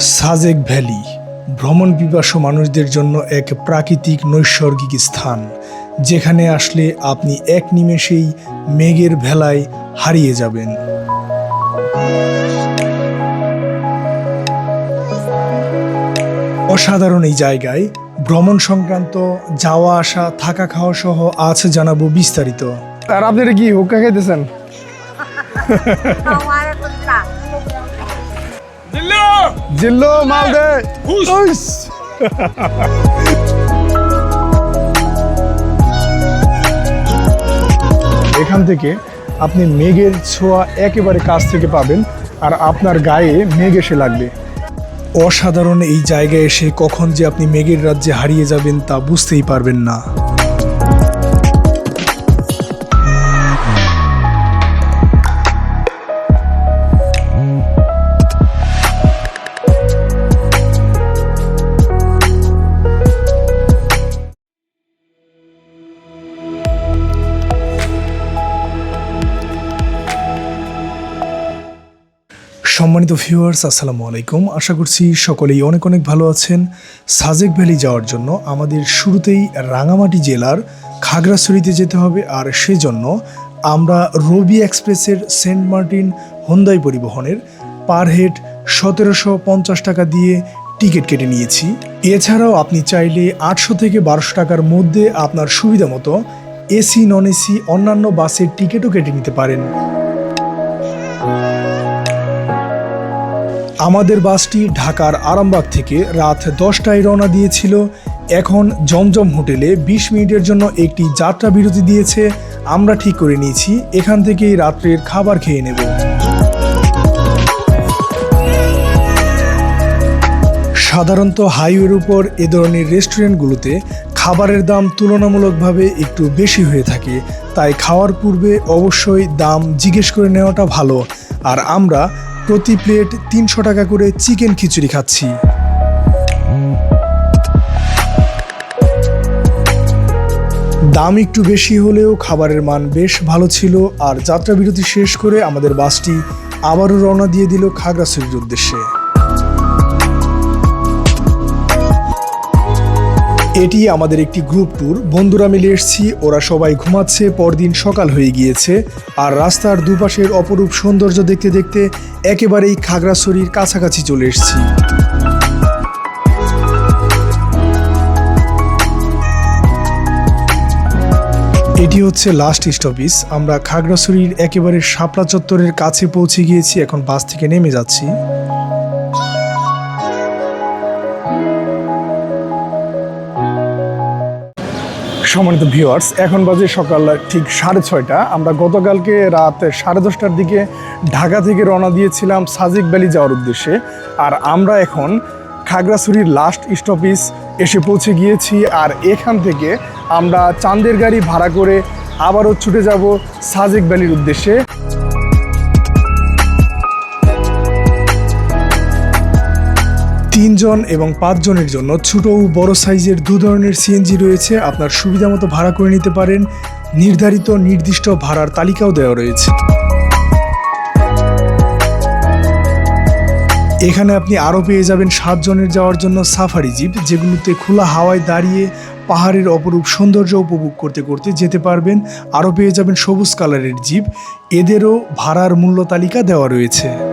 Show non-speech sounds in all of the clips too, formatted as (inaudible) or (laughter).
Sajek valley ভ্রমণ পিপাসু মানুষদের জন্য এক প্রাকৃতিক নৈসর্গিক স্থান যেখানে আসলে আপনি এক নিমেষেই মেঘের ভেলায় হারিয়ে যাবেন। অসাধারণ এই জায়গায় ভ্রমণ সংক্রান্ত যাওয়া আসা থাকা খাওয়া সহ আছে জানাব বিস্তারিত। আর আপনারা কি হুক্কা খাইতেছেন? (laughs) জিল্লো মাল দে এখান থেকে আপনি মেঘের ছোঁয়া একেবারে কাছ থেকে পাবেন আর আপনার গায়ে মেঘ এসে লাগবে। অসাধারণ এই জায়গায় এসে কখন যে আপনি মেঘের রাজ্যে হারিয়ে যাবেন তা বুঝতেই পারবেন না। সম্মানিত ভিউয়ার্স আসসালামু আলাইকুম। আশা করছি সকলেই অনেক অনেক ভালো আছেন। সাজেক ভ্যালি যাওয়ার জন্য আমাদের শুরুতেই রাঙামাটি জেলার খাগড়াছড়িতে যেতে হবে। আর সেজন্য আমরা রবি এক্সপ্রেসের সেন্ট মার্টিন হোন্দাই পরিবহনের পার হেড সতেরোশো পঞ্চাশ টাকা দিয়ে টিকিট কেটে নিয়েছি। এছাড়াও আপনি চাইলে আটশো থেকে বারোশো টাকার মধ্যে আপনার সুবিধা মতো এসি, নন এসি, অন্যান্য বাসের টিকিটও কেটে নিতে পারেন। আমাদের বাসটি ঢাকার আরামবাগ থেকে রাত দশটায় রওনা দিয়েছিল। এখন জমজম হোটেলে বিশ মিনিটের জন্য একটি যাত্রা বিরতি দিয়েছে। আমরা ঠিক করে নিয়েছি, এখান থেকেই রাত্রের খাবার খেয়ে নেব। সাধারণত হাইওয়ের উপর এ ধরনের রেস্টুরেন্টগুলোতে খাবারের দাম তুলনামূলকভাবে একটু বেশি হয়ে থাকে। তাই খাওয়ার পূর্বে অবশ্যই দাম জিজ্ঞেস করে নেওয়াটা ভালো। আর আমরা প্রতি প্লেট তিনশো টাকা করে চিকেন খিচুড়ি খাচ্ছি। দাম একটু বেশি হলেও খাবারের মান বেশ ভালো ছিল আর যাত্রা বিরতি শেষ করে আমাদের বাসটি আবারও রওনা দিয়ে দিল খাগড়াছড়ির উদ্দেশ্যে। এটি আমাদের একটি গ্রুপ ট্যুর বন্ধুরা মিলে এসেছি, ওরা সবাই ঘুমাচ্ছে, পরদিন সকাল হয়ে গিয়েছে। আর রাস্তার দুপাশের অপরূপ সৌন্দর্য দেখতে দেখতে একেবারেই খাগড়াছড়ির কাছাকাছি চলে এসেছি। এটি হচ্ছে লাস্ট স্টপিস আমরা খাগড়াছড়ির একেবারে শাপলা চত্বরের কাছে পৌঁছে গিয়েছি, এখন বাস থেকে নেমে যাচ্ছি। সম্মানিত ভিউয়ার্স এখন বাজে সকাল ঠিক সাড়ে ছয়টা। আমরা গতকালকে রাত সাড়ে দশটার দিকে ঢাকা থেকে রওনা দিয়েছিলাম সাজিক ভ্যালি যাওয়ার উদ্দেশ্যে। আর আমরা এখন খাগড়াছড়ির লাস্ট স্টপিস এসে পৌঁছে গিয়েছি। আর এখান থেকে আমরা চাঁদের গাড়ি ভাড়া করে আবারও ছুটে যাব সাজেক ভ্যালির উদ্দেশ্যে। তিনজন এবং পাঁচজনের জন্য ছোট ও বড় সাইজের দু ধরনের সিএনজি রয়েছে। আপনার সুবিধা মতো ভাড়া করে নিতে পারেন। নির্ধারিত নির্দিষ্ট ভাড়ার তালিকাও দেওয়া রয়েছে। এখানে আপনি আরও পেয়ে যাবেন সাতজনের যাওয়ার জন্য সাফারি জিপ, যেগুলোতে খোলা হাওয়ায় দাঁড়িয়ে পাহাড়ের অপরূপ সৌন্দর্য উপভোগ করতে করতে যেতে পারবেন। আরও পেয়ে যাবেন সবুজ কালারের জিপ। এদেরও ভাড়ার মূল্য তালিকা দেওয়া রয়েছে।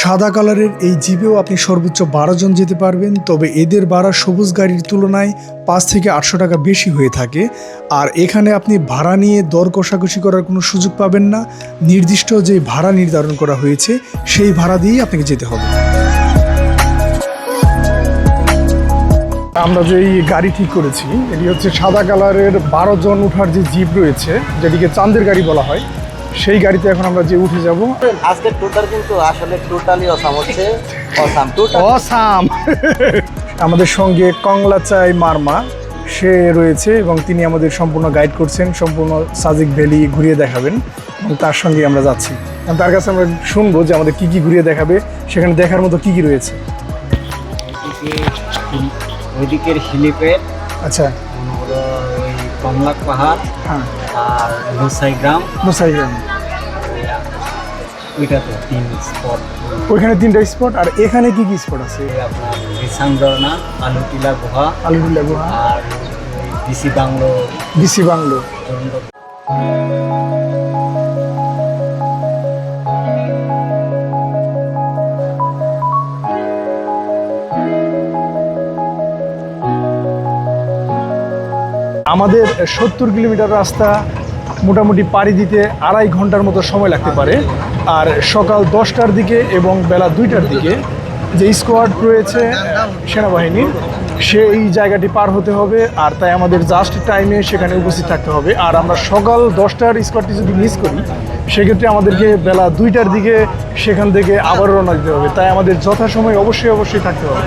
সাদা কালারের এই জিপেও আপনি সর্বোচ্চ বারো জন যেতে পারবেন, তবে এদের ভাড়া সবুজ গাড়ির তুলনায় পাঁচ থেকে আটশো টাকা বেশি হয়ে থাকে। আর এখানে আপনি ভাড়া নিয়ে দর কষাকষি করার কোনো সুযোগ পাবেন না। নির্দিষ্ট যে ভাড়া নির্ধারণ করা হয়েছে, সেই ভাড়া দিয়েই আপনাকে যেতে হবে। আমরা যে এই গাড়ি ঠিক করেছি, এটি হচ্ছে সাদা কালারের বারো জন উঠার যে জিপ রয়েছে, যেটিকে চাঁদের গাড়ি বলা হয় সেই গাড়িতে এখন আমরা যে উঠে যাব। আজকে টোটাল কিন্তু আসলে টোটালি অসাম হচ্ছে। অসাম টোটাল অসাম আমাদের সঙ্গে কংলা চাই মারমা সে রয়েছে এবং তিনি আমাদের সম্পূর্ণ গাইড করছেন সম্পূর্ণ সাজিক ভ্যালি ঘুরিয়ে দেখাবেন এবং তার সঙ্গে আমরা যাচ্ছি। তার কাছে আমরা শুনব যে আমাদের কি কি ঘুরিয়ে দেখাবে সেখানে দেখার মতো কি কি রয়েছে। ওইদিকের আচ্ছা। কমলাক পাহাড় হ্যাঁ। আর লুসাই গ্রাম। মুসাইগ্রাম ওইটা তো তিন স্পট। ওইখানে তিনটা স্পট আর এখানে কি কি স্পট আছে? আপনার রিসাং আলুটিলা গুহা আলুদুল্লাহ গুহা। আর ডিসি বাংলো। BC bungalow. আমাদের সত্তর কিলোমিটার রাস্তা মোটামুটি পাড়ি দিতে আড়াই ঘণ্টার মতো সময় লাগতে পারে। আর সকাল দশটার দিকে এবং বেলা দুইটার দিকে যে স্কোয়াড রয়েছে সেনাবাহিনীর, সেই জায়গাটি পার হতে হবে। আর তাই আমাদের জাস্ট টাইমে সেখানে উপস্থিত থাকতে হবে। আর আমরা সকাল দশটার স্কোয়াডটি যদি মিস করি, সেক্ষেত্রে আমাদেরকে বেলা দুইটার দিকে সেখান থেকে আবার রওনা দিতে হবে। তাই আমাদের যথাসময় অবশ্যই অবশ্যই থাকতে হবে।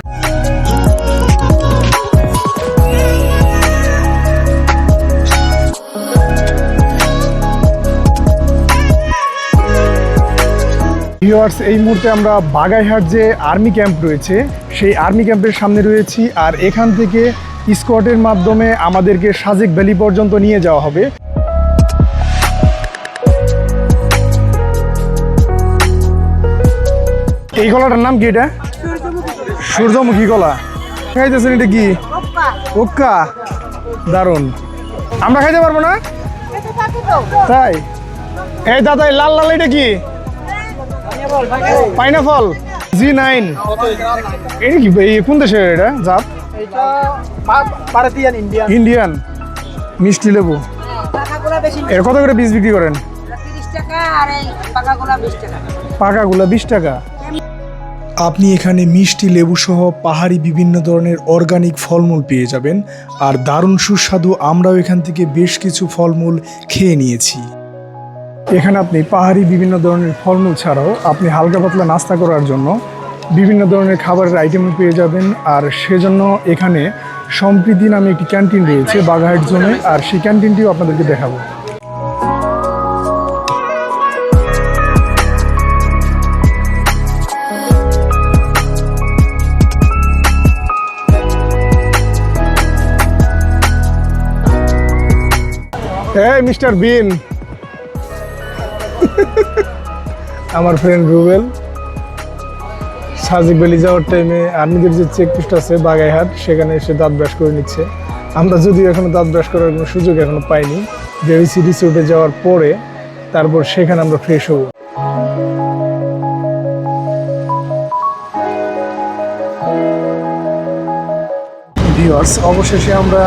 ভিউয়ার্স এই মুহূর্তে আমরা বাগাইহাট যে আর্মি ক্যাম্প রয়েছে সেই আর্মি ক্যাম্পের সামনে রয়েছি আর এখান থেকে স্কোয়াডের মাধ্যমে আমাদেরকে সাজেক ভ্যালি পর্যন্ত নিয়ে যাওয়া হবে। এই গলাটার নাম কি এটা? সূর্যমুখী গলা। খাইতেছেন এটা কি? ওক্কা। দারুণ। আমরা খাইতে পারব না? তাই? এই দাদা লাল লাল এটা কি? পাইনাফল জি নাইন এটা কি এই কোন দেশের এটা? জাত? ইন্ডিয়ান ইন্ডিয়ান মিষ্টি লেবু। এর কত করে পিস বিক্রি করেন? তিরিশ টাকা আর এই পাকাগুলা বিশ টাকা। পাকাগুলা বিশ টাকা। আপনি এখানে মিষ্টি লেবু সহ পাহাড়ি বিভিন্ন ধরনের অর্গানিক ফলমূল পেয়ে যাবেন আর দারুণ সুস্বাদু আমরাও এখান থেকে বেশ কিছু ফলমূল খেয়ে নিয়েছি। এখানে আপনি পাহাড়ি বিভিন্ন ধরনের ফলমূল ছাড়াও আপনি হালকা পাতলা নাস্তা করার জন্য বিভিন্ন ধরনের খাবারের আইটেম পেয়ে যাবেন। আর সেজন্য এখানে সম্প্রীতি নামে একটি ক্যান্টিন রয়েছে বাগাহাট জোনে আর সেই ক্যান্টিনটিও আপনাদেরকে দেখাবো। এই মিস্টার বিন (laughs) আমার ফ্রেন্ড রুবেল, সাজিক বেলি যাওয়ার টাইমে আর্মিদের যে চেকপোস্ট আছে বাগাইহাট, সেখানে এসে দাঁত ব্রাশ করে নিচ্ছে। আমরা যদিও এখনও দাঁত ব্রাশ করার কোনো সুযোগ এখনও পাইনি, ভেবেছি রিসোর্টে যাওয়ার পরে তারপর সেখানে আমরা ফ্রেশ হব। ভিউয়ার্স অবশেষে আমরা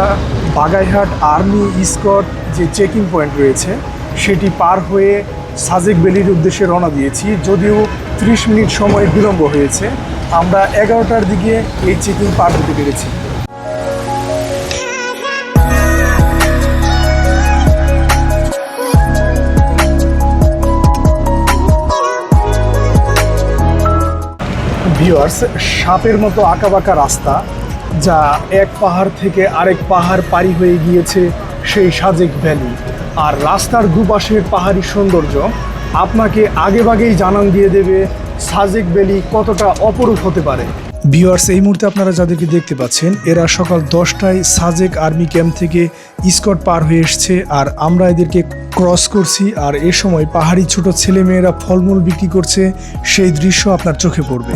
বাগাইহাট আর্মি স্কট যে চেকিং পয়েন্ট রয়েছে, সেটি পার হয়ে সাজেক ভ্যালির উদ্দেশ্যে রওনা দিয়েছি। যদিও ত্রিশ মিনিট সময় বিলম্ব হয়েছে, আমরা এগারোটার দিকে এই চেকিং পার হতে পেরেছি। ভিউয়ার্স সাপের মতো আঁকাবাঁকা রাস্তা, যা এক পাহাড় থেকে আরেক পাহাড় পাড়ি হয়ে গিয়েছে সেই সাজেক ভ্যালি। আর রাস্তার দুপাশের পাহাড়ি সৌন্দর্য আপনাকে আগেভাগেই জানান দিয়ে দেবে সাজেক ভ্যালি কতটা অপরূপ হতে পারে। ভিওয়ার্স এই মুহূর্তে আপনারা যাদেরকে দেখতে পাচ্ছেন, এরা সকাল দশটায় সাজেক আর্মি ক্যাম্প থেকে স্কট পার হয়ে এসছে। আর আমরা এদেরকে ক্রস করছি আর এ সময় পাহাড়ি ছোট ছেলেমেয়েরা ফলমূল বিক্রি করছে, সেই দৃশ্য আপনার চোখে পড়বে।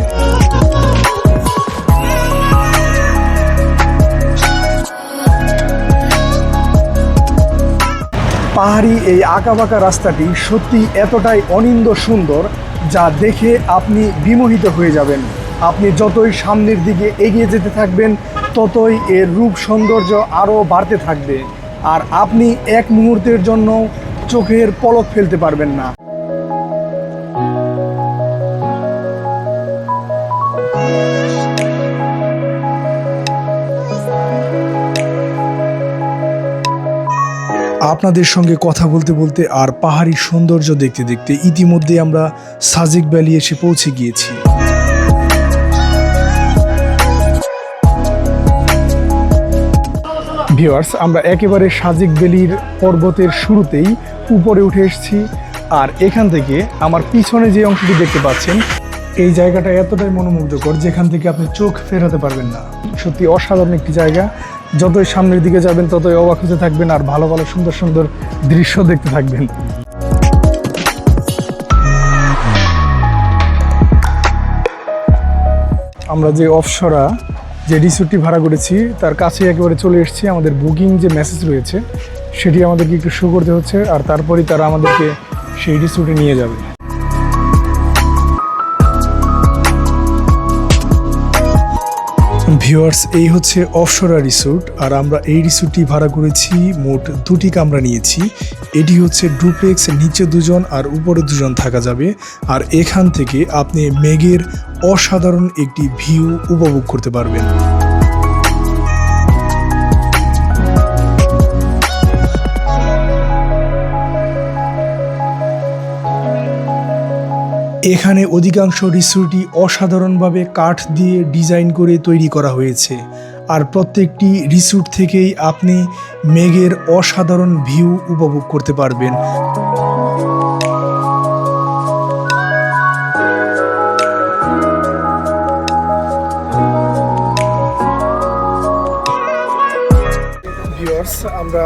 পাহাড়ি এই আঁকাবাঁকা রাস্তাটি সত্যি এতটাই অনিন্দ সুন্দর যা দেখে আপনি বিমোহিত হয়ে যাবেন। আপনি যতই সামনের দিকে এগিয়ে যেতে থাকবেন, ততই এর রূপ সৌন্দর্য আরও বাড়তে থাকবে। আর আপনি এক মুহূর্তের জন্য চোখের পলক ফেলতে পারবেন না। আপনাদের সঙ্গে কথা বলতে বলতে আর পাহাড়ি সৌন্দর্য দেখতে দেখতে ইতিমধ্যে আমরা সাজিক ভ্যালি এসে পৌঁছে গিয়েছি। ভিওয়ার্স আমরা একেবারে সাজিক বেলির পর্বতের শুরুতেই উপরে উঠে এসেছি আর এখান থেকে আমার পিছনে যে অংশটি দেখতে পাচ্ছেন, এই জায়গাটা এতটাই মনোমুগ্ধকর যেখান থেকে আপনি চোখ ফেরাতে পারবেন না। সত্যি অসাধারণ একটি জায়গা। যতই সামনের দিকে যাবেন, ততই অবাক হতে থাকবেন আর ভালো ভালো সুন্দর সুন্দর দৃশ্য দেখতে থাকবেন। আমরা যে অপসরা, যে রিসোর্টটি ভাড়া করেছি, তার কাছে একেবারে চলে এসেছি। আমাদের বুকিং যে মেসেজ রয়েছে, সেটি আমাদেরকে একটু শো করতে হচ্ছে, আর তারপরেই তারা আমাদেরকে সেই রিসোর্টে নিয়ে যাবে। ভিউয়ার্স, এই হচ্ছে অফসরা রিসোর্ট, আর আমরা এই রিসোর্টটি ভাড়া করেছি, মোট দুটি কামরা নিয়েছি। এটি হচ্ছে ডুপ্লেক্স, নিচে দুজন আর উপরে দুজন থাকা যাবে। আর এখান থেকে আপনি মেঘের অসাধারণ একটি ভিউ উপভোগ করতে পারবেন। এখানে অধিকাংশ রিসোর্টই অসাধারণভাবে কাঠ দিয়ে ডিজাইন করে তৈরি করা হয়েছে। আর প্রত্যেকটি রিসোর্ট থেকেই আপনি মেঘের অসাধারণ ভিউ উপভোগ করতে পারবেন। আমরা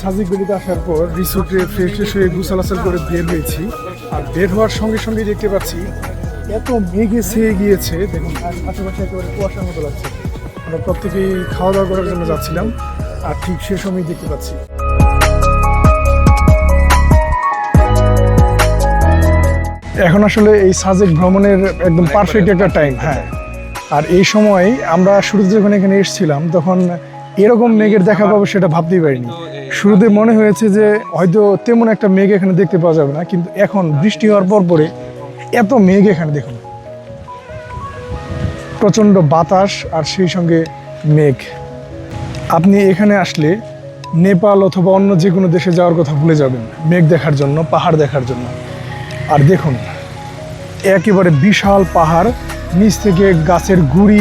সাজিক বেলিতে আসার পর রিসোর্টে ফ্রেশ ফ্রেশ হয়ে গুছালাচাল করে বের হয়েছি। আর বের হওয়ার সঙ্গে সঙ্গে দেখতে পাচ্ছি এত মেঘে ছেয়ে গিয়েছে। দেখুন আশেপাশে একেবারে কুয়াশার মতো লাগছে। আমরা প্রত্যেকেই খাওয়া দাওয়া করার জন্য যাচ্ছিলাম আর ঠিক সে সময় দেখতে পাচ্ছি। এখন আসলে এই সাজেক ভ্রমণের একদম পারফেক্ট একটা টাইম হ্যাঁ। আর এই সময় আমরা শুরুতে যখন এখানে এসেছিলাম তখন এরকম মেঘের দেখা পাবো সেটা ভাবতেই পারিনি। শুরুতে মনে হয়েছে যে হয়তো তেমন একটা মেঘ এখানে দেখতে পাওয়া যাবে না, কিন্তু এখন বৃষ্টি হওয়ার পর পরে এত মেঘ এখানে দেখুন। প্রচণ্ড বাতাস আর সেই সঙ্গে মেঘ। আপনি এখানে আসলে নেপাল অথবা অন্য যে কোনো দেশে যাওয়ার কথা ভুলে যাবেন, মেঘ দেখার জন্য, পাহাড় দেখার জন্য। আর দেখুন, একেবারে বিশাল পাহাড়, নিচ থেকে গাছের গুড়ি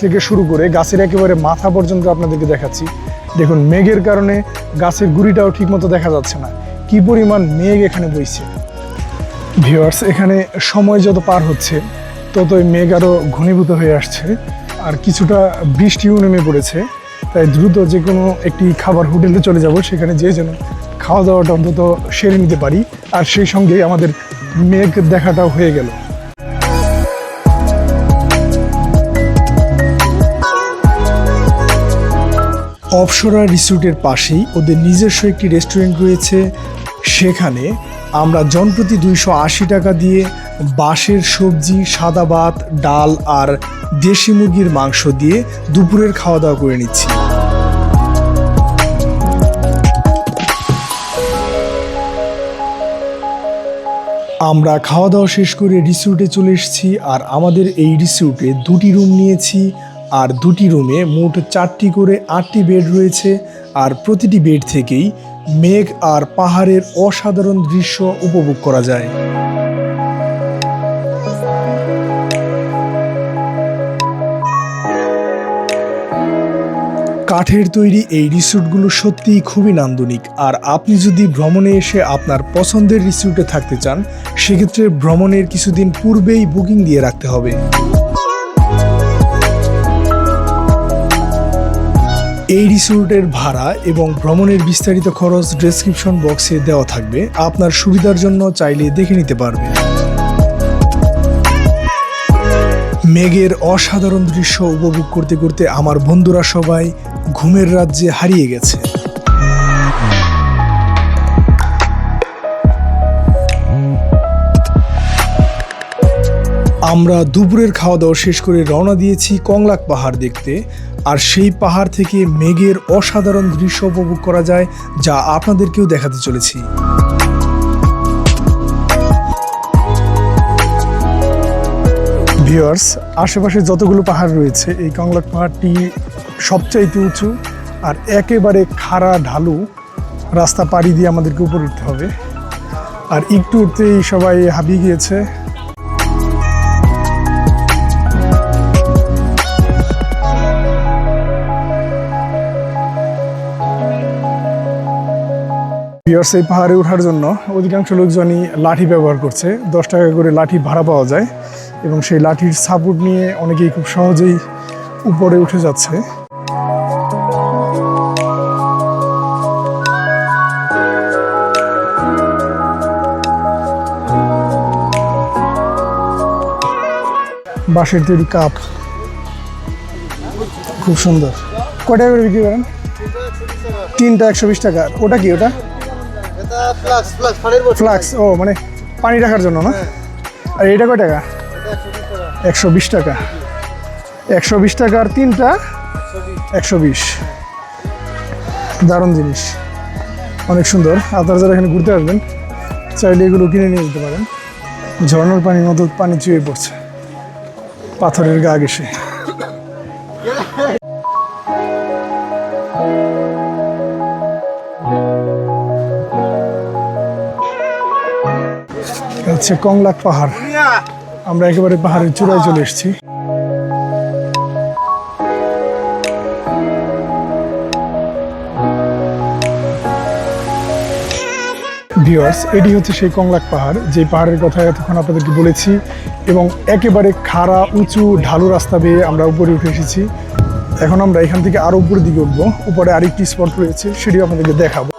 থেকে শুরু করে গাছের একেবারে মাথা পর্যন্ত আপনাদেরকে দেখাচ্ছি। দেখুন, মেঘের কারণে গাছের গুড়িটাও ঠিকমতো দেখা যাচ্ছে না। কি পরিমাণ মেঘ এখানে বইছে। ভিউয়ার্স এখানে সময় যত পার হচ্ছে, ততই মেঘ আরও ঘনীভূত হয়ে আসছে। আর কিছুটা বৃষ্টিও নেমে পড়েছে। তাই দ্রুত যে কোনো একটি খাবার হোটেলে চলে যাব, সেখানে যে যেন খাওয়া দাওয়াটা অন্তত সেরে নিতে পারি। আর সেই সঙ্গে আমাদের মেঘ দেখাটাও হয়ে গেল। অপসরা রিসোর্টের পাশেই ওদের নিজস্ব একটি রেস্টুরেন্ট রয়েছে। সেখানে আমরা জনপ্রতি দুইশো আশি টাকা দিয়ে বাঁশের সবজি, সাদা ভাত, ডাল আর দেশি মুরগির মাংস দিয়ে দুপুরের খাওয়া দাওয়া করে নিচ্ছি। আমরা খাওয়া দাওয়া শেষ করে রিসোর্টে চলে এসেছি আর আমাদের এই রিসোর্টে দুটি রুম নিয়েছি। আর দুটি রুমে মোট চারটি করে আটটি বেড রয়েছে আর প্রতিটি বেড থেকেই মেঘ আর পাহাড়ের অসাধারণ দৃশ্য উপভোগ করা যায়। কাঠের তৈরি এই রিসোর্টগুলো সত্যিই খুবই নান্দনিক। আর আপনি যদি ভ্রমণে এসে আপনার পছন্দের রিসোর্টে থাকতে চান, সেক্ষেত্রে ভ্রমণের কিছুদিন পূর্বেই বুকিং দিয়ে রাখতে হবে। এই রিসোর্টের ভাড়া এবং ভ্রমণের বিস্তারিত খরচ ডেসক্রিপশন বক্সে দেওয়া থাকবে। আপনার সুবিধার জন্য চাইলে দেখে নিতে পারবেন। মেঘের অসাধারণ দৃশ্য উপভোগ করতে করতে আমার বন্ধুরা সবাই ঘুমের রাজ্যে হারিয়ে গেছে। আমরা দুপুরের খাওয়া দাওয়া শেষ করে রওনা দিয়েছি কংলাক পাহাড় দেখতে। আর সেই পাহাড় থেকে মেঘের অসাধারণ দৃশ্য উপভোগ করা যায়, যা আপনাদেরকেও দেখাতে চলেছি। ভিউয়ার্স, আশেপাশে যতগুলো পাহাড় রয়েছে, এই কংলাক পাহাড়টি সবচাইতে উঁচু আর একেবারে খাড়া ঢালু রাস্তা পাড়ি দিয়ে আমাদেরকে উপর উঠতে হবে। আর একটু উঠতেই সবাই হাবিয়ে গিয়েছে। এই পাহাড়ে ওঠার জন্য অধিকাংশ লোকজনই লাঠি ব্যবহার করছে। দশ টাকা করে লাঠি ভাড়া পাওয়া যায় এবং সেই লাঠির সাপোর্ট নিয়ে অনেকেই খুব সহজেই উপরে উঠে যাচ্ছে। বাঁশের তৈরি কাপ খুব সুন্দর। কয় করে বিক্রি করেন? তিনটা একশো বিশ টাকা ওটা কি ওটা? ফ্লাক্স ও মানে পানি রাখার জন্য না? আর এটা কয় টাকা? একশো বিশ টাকা। একশো বিশ টাকার তিনটা একশো বিশ। দারুণ জিনিস। অনেক সুন্দর। আপনারা যারা এখানে ঘুরতে আসবেন চাইলে এগুলো কিনে নিয়ে যেতে পারেন। ঝর্ণার পানির মতো পানি চুয়ে পড়ছে। পাথরের গা ঘেসে হচ্ছে কংলাক পাহাড়। আমরা একেবারে পাহাড়ের চূড়ায় চলে এসেছি। ভিওয়ার্স এটি হচ্ছে সেই কংলাক পাহাড়, যে পাহাড়ের কথা এতক্ষণ আপনাদেরকে বলেছি এবং একেবারে খাড়া, উঁচু, ঢালু রাস্তা বেয়ে আমরা উপরে উঠে এসেছি। এখন আমরা এখান থেকে আরও উপরের দিকে উঠবো। উপরে আরেকটি স্পট রয়েছে, সেটিও আপনাদেরকে দেখাবো।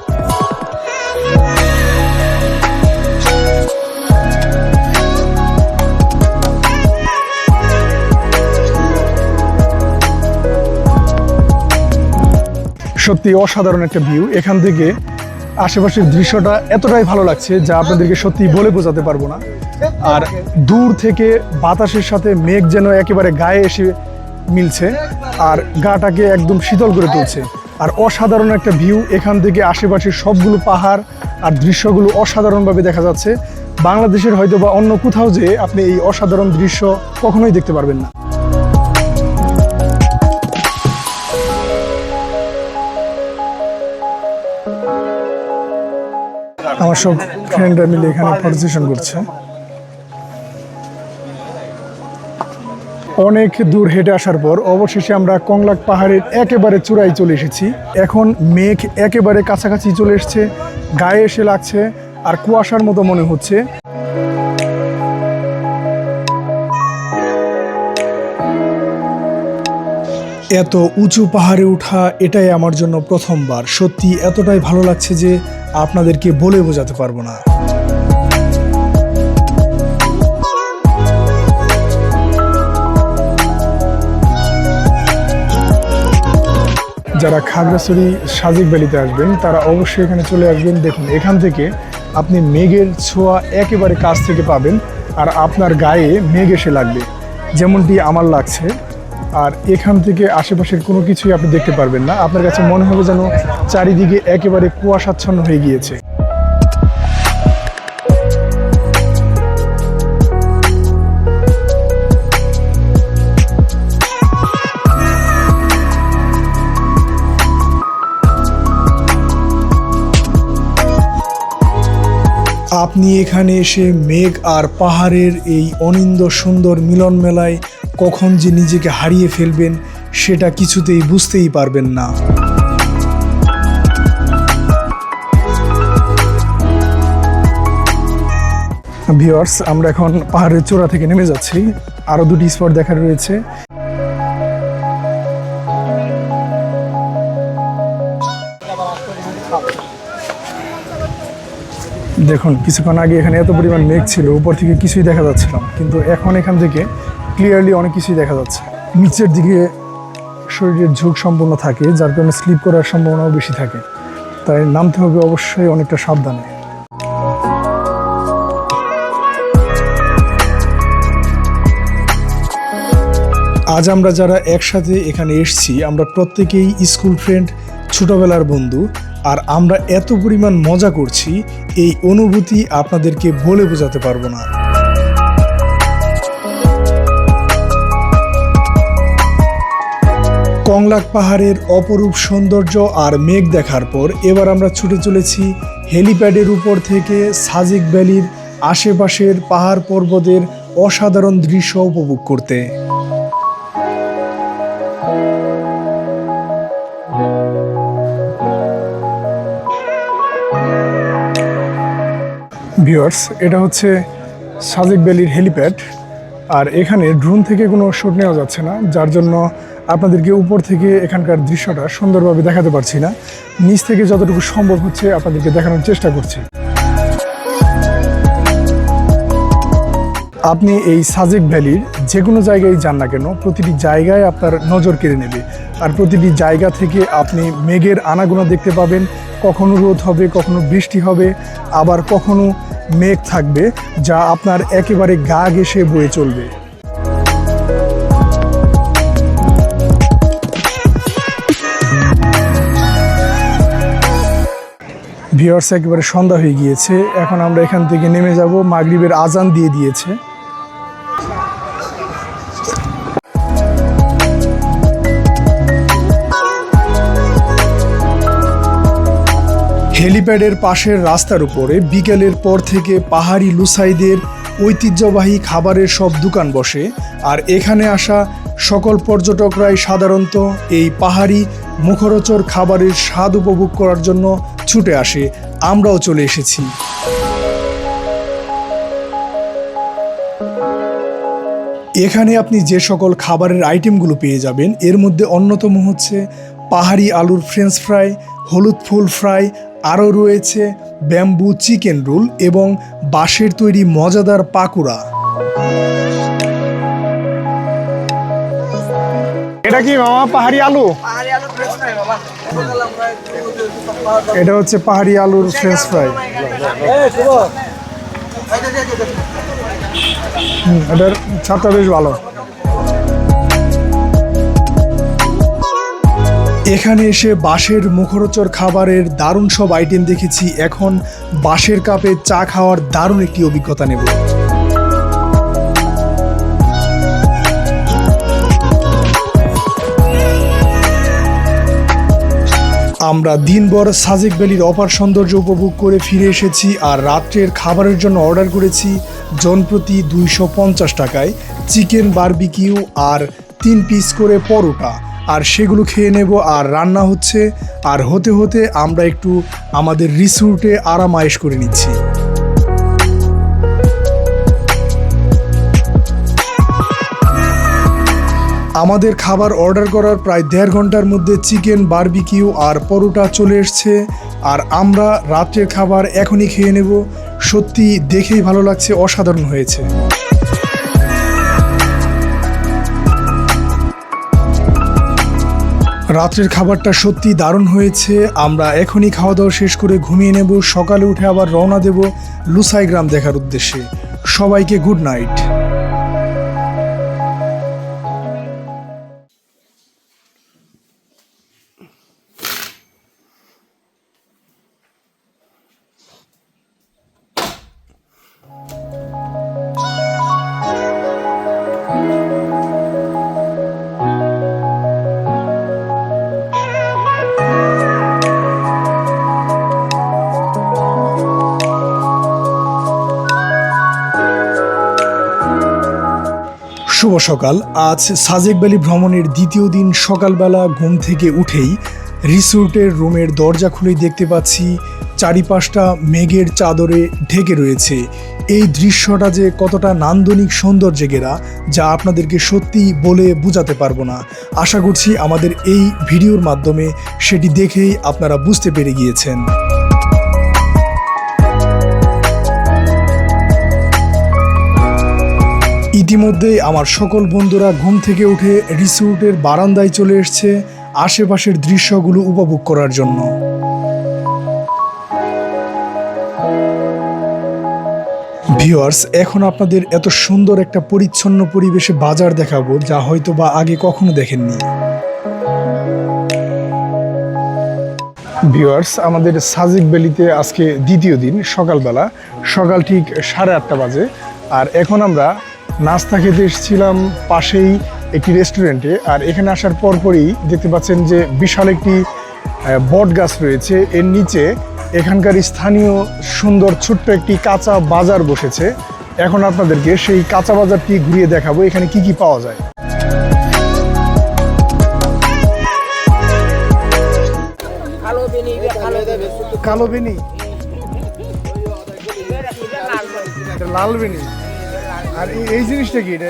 সত্যি অসাধারণ একটা ভিউ এখান থেকে আশেপাশের দৃশ্যটা এতটাই ভালো লাগছে যা আপনাদেরকে সত্যি বলে বোঝাতে পারব না। আর দূর থেকে বাতাসের সাথে মেঘ যেন একেবারে গায়ে এসে মিলছে আর গাটাকে একদম শীতল করে তুলছে। আর অসাধারণ একটা ভিউ এখান থেকে আশেপাশের সবগুলো পাহাড় আর দৃশ্যগুলো অসাধারণভাবে দেখা যাচ্ছে। বাংলাদেশের হয়তো বা অন্য কোথাও যে আপনি এই অসাধারণ দৃশ্য কখনোই দেখতে পারবেন না। আমার সব ফ্রেন্ডরা মিলে এখানে পার্টিসিপেশন করছে। অনেক দূর হেঁটে আসার পর অবশেষে আমরা কংলাক পাহাড়ের একেবারে চূড়ায় চলে এসেছি। এখন মেঘ একেবারে কাছাকাছি চলে এসছে, গায়ে এসে লাগছে আর কুয়াশার মতো মনে হচ্ছে। এত উঁচু পাহাড়ে ওঠা এটাই আমার জন্য প্রথমবার। সত্যি এতটাই ভালো লাগছে যে আপনাদেরকে বলে বোঝাতে পারব না। যারা খাগড়াছড়ি সাজিক ভ্যালিতে আসবেন, তারা অবশ্যই এখানে চলে আসবেন। দেখুন, এখান থেকে আপনি মেঘের ছোঁয়া একেবারে কাছ থেকে পাবেন, আর আপনার গায়ে মেঘ এসে লাগবে। যেমনটি আমার লাগছে আর এখান থেকে আশেপাশের কোনো কিছুই আপনি দেখতে পারবেন না। আপনার কাছে মনে হবে যেন চারিদিকে একেবারে কুয়াশাচ্ছন্ন হয়ে গিয়েছে। আপনি এখানে এসে মেঘ আর পাহাড়ের এই অনিন্দ সুন্দর মিলন মেলায় কখন যে নিজেকে হারিয়ে ফেলবেন, সেটা কিছুতেই বুঝতেই পারবেন না। ভিওয়ার্স আমরা এখন পাহাড়ের চূড়া থেকে নেমে যাচ্ছি। আরও দুটি স্পট দেখা রয়েছে। দেখুন, কিছুক্ষণ আগে এখানে এত পরিমাণ মেঘ ছিল, উপর থেকে কিছুই দেখা যাচ্ছিল না। কিন্তু এখন এখান থেকে ক্লিয়ারলি অনেক কিছুই দেখা যাচ্ছে। নিচের দিকে শরীরের ঝোঁক সম্পূর্ণ থাকে, যার কারণে স্লিপ করার সম্ভাবনাও বেশি থাকে। তাই নামতে হবে অবশ্যই অনেকটা সাবধানে। আজ আমরা যারা একসাথে এখানে এসেছি, আমরা প্রত্যেকেই স্কুল ফ্রেন্ড ছোটবেলার বন্ধু। আর আমরা এত পরিমাণ মজা করছি, এই অনুভূতি আপনাদেরকে বলে বোঝাতে পারব না। কংলাক পাহাড়ের অপরূপ সৌন্দর্য আর মেঘ দেখার পর এবার আমরা ছুটে চলেছি হেলিপ্যাডের উপর থেকে সাজিক ভ্যালির আশেপাশের পাহাড় পর্বতের অসাধারণ দৃশ্য উপভোগ করতে। ভিউয়ার্স, এটা হচ্ছে সাজেক ভ্যালির হেলিপ্যাড। আর এখানে ড্রোন থেকে কোনো শ্যুট নেওয়া যাচ্ছে না, যার জন্য আপনাদেরকে উপর থেকে এখানকার দৃশ্যটা সুন্দরভাবে দেখাতে পারছি না। নিচ থেকে যতটুকু সম্ভব হচ্ছে আপনাদেরকে দেখানোর চেষ্টা করছি। আপনি এই সাজেক ভ্যালির যে কোনো জায়গায় যান না কেন, প্রতিটি জায়গায় আপনার নজর কেড়ে নেবে। আর প্রতিটি জায়গা থেকে আপনি মেঘের আনাগোনা দেখতে পাবেন, কখনো রোদ হবে, কখনো বৃষ্টি হবে, আবার কখনো মেঘ থাকবে যা আপনার একেবারে গা ঘেসে বয়ে চলবে। ভিওর্স একেবারে সন্ধ্যা হয়ে গিয়েছে। এখন আমরা এখান থেকে নেমে যাব। মাগরীবের আজান দিয়ে দিয়েছে। হেলিপ্যাডের পাশের রাস্তার উপরে বিকেলের পর থেকে পাহাড়ি লুসাইদের ঐতিহ্যবাহী খাবারের সব দোকান বসে, আর এখানে আসা সকল পর্যটকরাই সাধারণত এই পাহাড়ি মুখরোচর খাবারের স্বাদ উপভোগ করার জন্য ছুটে আসে। আমরাও চলে এসেছি। এখানে আপনি যে সকল খাবারের আইটেমগুলো পেয়ে যাবেন, এর মধ্যে অন্যতম হচ্ছে পাহাড়ি আলুর ফ্রেঞ্চ ফ্রাই হলুদ ফুল ফ্রাই আরও রয়েছে ব্যাম্বু চিকেন রোল এবং বাঁশের তৈরি মজাদার পাকুড়া। এটা কি মামা পাহাড়ি আলু? এটা হচ্ছে পাহাড়ি আলুর ফ্রেঞ্চ ফ্রাই এটার ছাদটা বেশ ভালো। এখানে এসে বাঁশের মুখরোচর খাবারের দারুণ সব আইটেম দেখেছি। এখন বাঁশের কাপে চা খাওয়ার দারুণ একটি অভিজ্ঞতা নেব। আমরা দিনভর সাজেক ভ্যালির অপার সৌন্দর্য উপভোগ করে ফিরে এসেছি আর রাত্রের খাবারের জন্য অর্ডার করেছি জনপ্রতি দুইশো পঞ্চাশ টাকায় চিকেন বারবিকিউ আর তিন পিস করে পরোটা। আর সেগুলো খেয়ে নেব। আর রান্না হচ্ছে। আর হতে হতে আমরা একটু আমাদের রিসোর্টে আরাম আয়েশ করে নিচ্ছি। আমাদের খাবার অর্ডার করার প্রায় দেড় ঘণ্টার মধ্যে চিকেন, বারবিকিউ আর পরোটা চলে এসছে। আর আমরা রাত্রের খাবার এখনই খেয়ে নেব। সত্যি দেখেই ভালো লাগছে, অসাধারণ হয়েছে। রাত্রের খাবারটা সত্যি দারুণ হয়েছে। আমরা এখনই খাওয়া দাওয়া শেষ করে ঘুমিয়ে নেব। সকালে উঠে আবার রওনা দেব লুসাই গ্রাম দেখার উদ্দেশ্যে। সবাইকে গুড নাইট। শুভ সকাল। আজ সাজেক ভ্যালি ভ্রমণের দ্বিতীয় দিন সকালবেলা ঘুম থেকে উঠেই রিসোর্টের রুমের দরজা খুলেই দেখতে পাচ্ছি চারিপাশটা মেঘের চাদরে ঢেকে রয়েছে। এই দৃশ্যটা যে কতটা নান্দনিক সৌন্দর্যে ঘেরা, যা আপনাদেরকে সত্যি বলে বোঝাতে পারব না। আশা করছি আমাদের এই ভিডিওর মাধ্যমে সেটি দেখেই আপনারা বুঝতে পেরে গিয়েছেন। ইতিমধ্যেই আমার সকল বন্ধুরা ঘুম থেকে উঠে রিসোর্টের বারান্দায় চলে এসছে আশেপাশের দৃশ্যগুলো উপভোগ করার জন্য। ভিওয়ার্স এখন আপনাদের এত সুন্দর একটা পরিচ্ছন্ন পরিবেশে বাজার দেখাবো যা হয়তো বা আগে কখনো দেখেননি। ভিওয়ার্স আমাদের সাজিক ভ্যালিতে আজকে দ্বিতীয় দিন, সকালবেলা। সকাল ঠিক সাড়ে আটটা বাজে। আর এখন আমরা নাস্তা খেতে এসেছিলাম পাশেই একটি রেস্টুরেন্টে আর এখানে আসার পরপরই দেখতে পাচ্ছেন যে বিশাল একটি বট গাছ রয়েছে। এর নিচে এখানকার স্থানীয় সুন্দর ছোট্ট একটি কাঁচা বাজার বসেছে। এখন আপনাদেরকে সেই কাঁচা বাজারটি ঘুরিয়ে দেখাবো এখানে কি কি পাওয়া যায়। কালো বেনি লাল বেনি। আর এই- এই জিনিসটা কি এটা?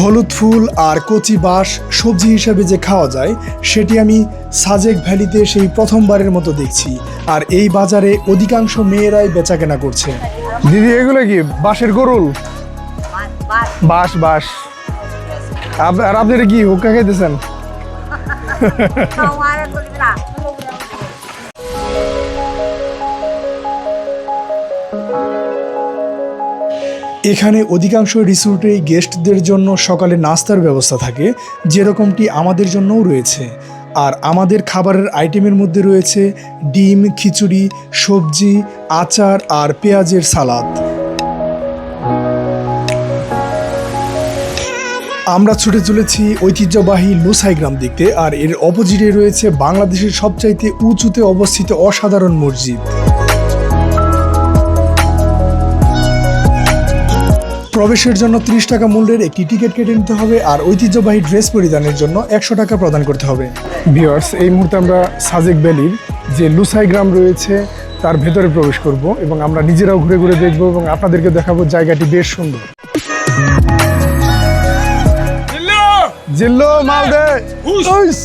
হলুদ ফুল আর কচি বাঁশ সবজি হিসাবে যে খাওয়া যায় সেটি আমি সাজেক ভ্যালিতে সেই প্রথমবারের মতো দেখছি। আর এই বাজারে অধিকাংশ মেয়েরাই বেচাকেনা করছে। দিদি এগুলো কি? বাঁশের গরুল? বাঁশ বাঁশ। আপ- আর আপনারা কি হুক্কা খাইতেছেন? এখানে অধিকাংশ রিসোর্টেই গেস্টদের জন্য সকালে নাস্তার ব্যবস্থা থাকে, যেরকমটি আমাদের জন্যও রয়েছে। আর আমাদের খাবারের আইটেমের মধ্যে রয়েছে ডিম, খিচুড়ি, সবজি, আচার আর পেঁয়াজের সালাদ। আমরা ছুটে চলেছি ঐতিহ্যবাহী লুসাই গ্রাম দেখতে, আর এর অপোজিটে রয়েছে বাংলাদেশের সবচাইতে উঁচুতে অবস্থিত অসাধারণ মসজিদ। প্রবেশের জন্য ত্রিশ টাকা মূল্যের একটি টিকিট কেটে নিতে হবে আর ঐতিহ্যবাহী ড্রেস পরিধানের জন্য একশো টাকা প্রদান করতে হবে। ভিওয়ার্স এই মুহূর্তে আমরা সাজেক ভ্যালির যে লুসাই গ্রাম রয়েছে তার ভেতরে প্রবেশ করব এবং আমরা নিজেরাও ঘুরে ঘুরে দেখব এবং আপনাদেরকে দেখাবো জায়গাটি বেশ সুন্দর। জিল্লো! মালদে! উইস!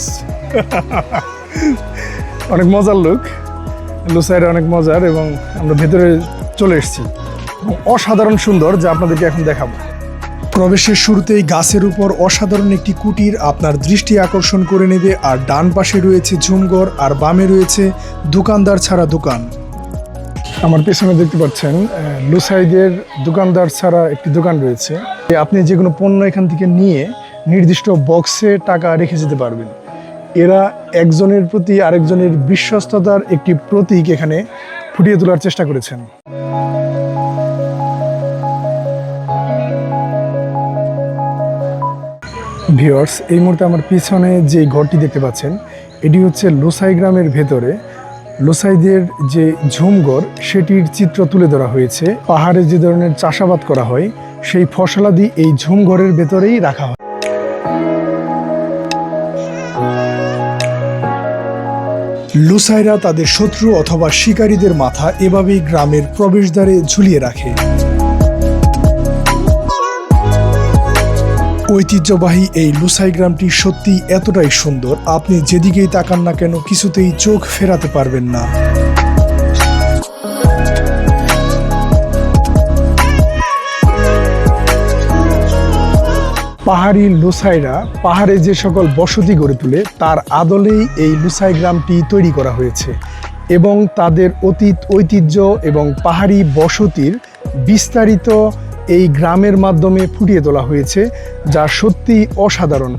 অনেক মজার লোক। লুসাইরে অনেক মজার এবং আমরা ভেতরে চলে এসেছি। অসাধারণ সুন্দর যা আপনাদেরকে এখন দেখাবো। প্রবেশের শুরুতেই গাছের উপর অসাধারণ একটি কুটির আপনার দৃষ্টি আকর্ষণ করে নেবে, আর ডান পাশে রয়েছে ঝুমঘর, আর বামে রয়েছে দোকানদার ছাড়া দোকান। আমার পেছনে দেখতে পাচ্ছেন লুসাইদের দোকানদার ছাড়া একটি দোকান রয়েছে। আপনি যে কোনো পণ্য এখান থেকে নিয়ে নির্দিষ্ট বক্সে টাকা রেখে যেতে পারবেন। এরা একজনের প্রতি আরেকজনের বিশ্বস্ততার একটি প্রতীক এখানে ফুটিয়ে তোলার চেষ্টা করেছেন। ভিওর্স এই মুহূর্তে আমার পিছনে যে ঘরটি দেখতে পাচ্ছেন, এটি হচ্ছে লোসাই গ্রামের ভেতরে। লোসাইদের যে ঝুমঘর সেটির চিত্র তুলে ধরা হয়েছে। পাহাড়ে যে ধরনের চাষাবাদ করা হয়, সেই ফসলাদি এই ঝুমঘরের ভেতরেই রাখা হয়। লুসাইরা তাদের শত্রু অথবা শিকারীদের মাথা এভাবেই গ্রামের প্রবেশদ্বারে ঝুলিয়ে রাখে। ঐতিহ্যবাহী এই লুসাই গ্রামটি সত্যি এতটাই সুন্দর। আপনি যেদিকেই তাকান না কেন, কিছুতেই চোখ ফেরাতে পারবেন না। পাহাড়ি লুসাইরা পাহাড়ে যে সকল বসতি গড়ে তোলে, তার আদলেই এই লুসাই গ্রামটি তৈরি করা হয়েছে এবং তাদের অতীত ঐতিহ্য এবং পাহাড়ি বসতির বিস্তারিত এই গ্রামের মাধ্যমে ফুটিয়ে তোলা হয়েছে, যা সত্যি অসাধারণ।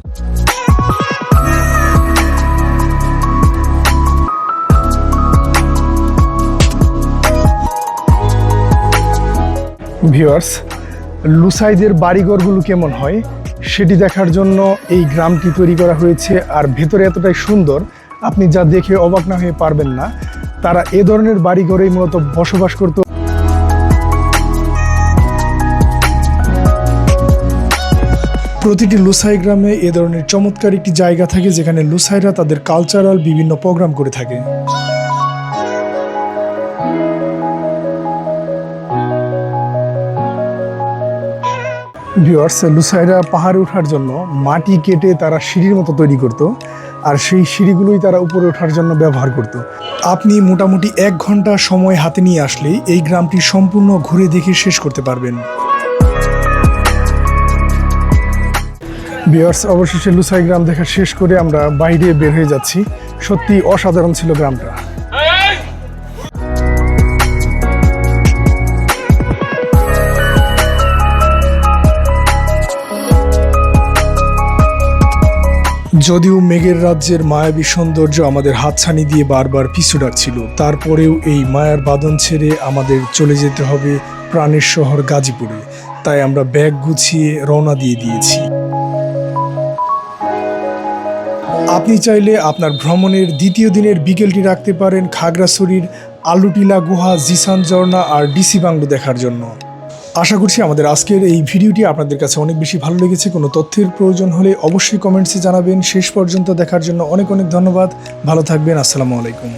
ভিওয়ার্স লুসাইদের বাড়িঘরগুলো কেমন হয় সেটি দেখার জন্য এই গ্রামটি তৈরি করা হয়েছে, আর ভেতরে এতটাই সুন্দর, আপনি যা দেখে অবাক না হয়ে পারবেন না। তারা এ ধরনের বাড়িঘরেই মূলত বসবাস করত। প্রতিটি লুসাই গ্রামে এ ধরনের চমৎকার একটি জায়গা থাকে যেখানে লুসাইরা তাদের কালচারাল বিভিন্ন প্রোগ্রাম করে থাকে। ভিউয়ার্স লুসাইরা পাহাড়ে ওঠার জন্য মাটি কেটে তারা সিঁড়ির মতো তৈরি করত, আর সেই সিঁড়িগুলোই তারা উপরে ওঠার জন্য ব্যবহার করত। আপনি মোটামুটি এক ঘণ্টা সময় হাতে নিয়ে আসলেই এই গ্রামটি সম্পূর্ণ ঘুরে দেখে শেষ করতে পারবেন। ভিউয়ার্স অবশেষে লুসাই গ্রাম দেখা শেষ করে আমরা বাইরে বের হয়ে যাচ্ছি। সত্যি অসাধারণ ছিল গ্রামটা। যদিও মেঘের রাজ্যের মায়াবী সৌন্দর্য আমাদের হাতছানি দিয়ে বারবার পিছু ডাকছিল, তারপরেও এই মায়ার বাদন ছেড়ে আমাদের চলে যেতে হবে প্রাণের শহর গাজীপুরে। তাই আমরা ব্যাগ গুছিয়ে রওনা দিয়ে দিয়েছি। আপনি চাইলে আপনার ভ্রমণের দ্বিতীয় দিনের বিকেলটি রাখতে পারেন খাগড়াছড়ির আলুটিলা গুহা, জিসান ঝর্ণা আর ডিসি বাংলো দেখার জন্য। আশা করছি আমাদের আজকের এই ভিডিওটি আপনাদের কাছে অনেক বেশি ভালো লেগেছে। কোনো তথ্যের প্রয়োজন হলে অবশ্যই কমেন্টসে জানাবেন। শেষ পর্যন্ত দেখার জন্য অনেক অনেক ধন্যবাদ। ভালো থাকবেন। আসসালামু আলাইকুম।